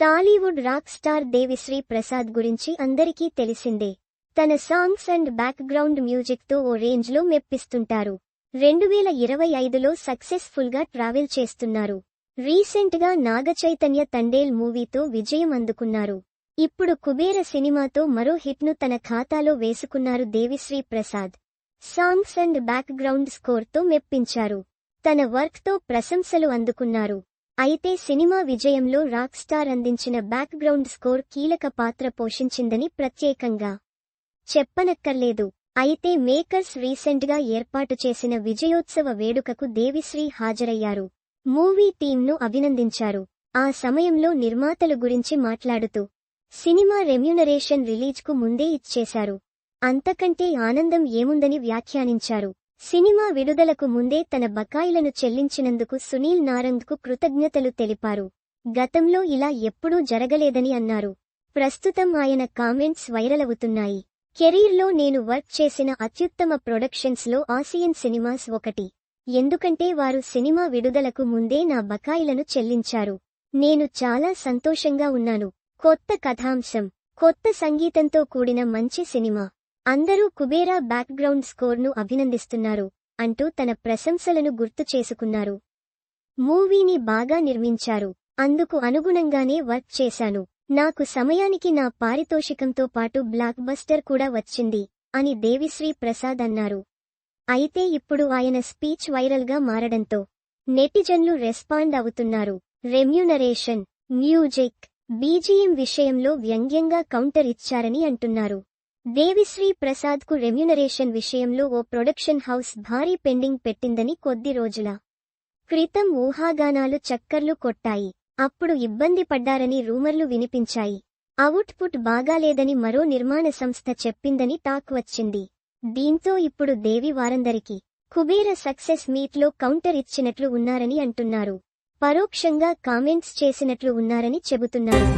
Tollywood rock star Devi Sri Prasad గురించి అందరికీ తెలిసిందే. తన సాంగ్స్ అండ్ బ్యాక్గ్రౌండ్ మ్యూజిక్తో ఓ రేంజ్లో మెప్పిస్తుంటారు. రెండు వేల ఇరవై ఐదులో సక్సెస్ఫుల్గా ట్రావెల్ చేస్తున్నారు. రీసెంట్గా నాగచైతన్య తండేల్ మూవీతో విజయం అందుకున్నారు. ఇప్పుడు కుబేర సినిమాతో మరో హిట్ను తన ఖాతాలో వేసుకున్నారు Devi Sri Prasad. Songs and background స్కోర్తో మెప్పించారు. తన వర్క్తో ప్రశంసలు అందుకున్నారు. అయితే సినిమా విజయంలో రాక్ స్టార్ అందించిన బ్యాక్గ్రౌండ్ స్కోర్ కీలక పాత్ర పోషించిందని ప్రత్యేకంగా చెప్పనక్కర్లేదు. అయితే మేకర్స్ రీసెంట్గా ఏర్పాటు చేసిన విజయోత్సవ వేడుకకు దేవిశ్రీ హాజరయ్యారు. మూవీ టీంను అభినందించారు. ఆ సమయంలో నిర్మాతలు గురించి మాట్లాడుతూ సినిమా రెమ్యునరేషన్ రిలీజ్కు ముందే ఇచ్చేశారు. అంతకంటే ఆనందం ఏముందని వ్యాఖ్యానించారు. సినిమా విడుదలకు ముందే తన బకాయిలను చెల్లించినందుకు సునీల్ నారంగ్కు కృతజ్ఞతలు తెలిపారు. గతంలో ఇలా ఎప్పుడూ జరగలేదని అన్నారు. ప్రస్తుతం ఆయన కామెంట్స్ వైరల్ అవుతున్నాయి. కెరీర్లో నేను వర్క్ చేసిన అత్యుత్తమ ప్రొడక్షన్స్లో ఆసియన్ సినిమాస్ ఒకటి. ఎందుకంటే వారు సినిమా విడుదలకు ముందే నా బకాయిలను చెల్లించారు. నేను చాలా సంతోషంగా ఉన్నాను. కొత్త కథాంశం. కొత్త సంగీతంతో కూడిన మంచి సినిమా. అందరూ కుబేరా బ్యాక్గ్రౌండ్ స్కోర్ను అభినందిస్తున్నారు అంటూ తన ప్రశంసలను గుర్తు చేసుకున్నారు. మూవీని బాగా నిర్మించారు అందుకు అనుగుణంగానే వర్క్ చేశాను. నాకు సమయానికి నా పారితోషికంతో పాటు బ్లాక్ బస్టర్ కూడా వచ్చింది అని దేవిశ్రీ ప్రసాద్ అన్నారు. అయితే ఇప్పుడు ఆయన స్పీచ్ వైరల్గా మారడంతో నెటిజన్లు రెస్పాండ్ అవుతున్నారు. రెమ్యూనరేషన్ మ్యూజిక్ బీజీఎం విషయంలో వ్యంగ్యంగా కౌంటర్ ఇచ్చారని అంటున్నారు. దేవిశ్రీ ప్రసాద్కు రెమ్యునరేషన్ విషయంలో ఓ ప్రొడక్షన్ హౌస్ భారీ పెండింగ్ పెట్టిందని కొద్ది రోజుల క్రితం ఊహాగానాలు చక్కర్లు కొట్టాయి. అప్పుడు ఇబ్బంది పడ్డారని రూమర్లు వినిపించాయి. అవుట్పుట్ బాగాలేదని మరో నిర్మాణ సంస్థ చెప్పిందని టాక్ వచ్చింది. దీంతో ఇప్పుడు దేవి వారందరికీ కుబేర సక్సెస్ మీట్లో కౌంటర్ ఇచ్చినట్లు ఉన్నారని అంటున్నారు. పరోక్షంగా కామెంట్స్ చేసినట్లు ఉన్నారని చెబుతున్నారు.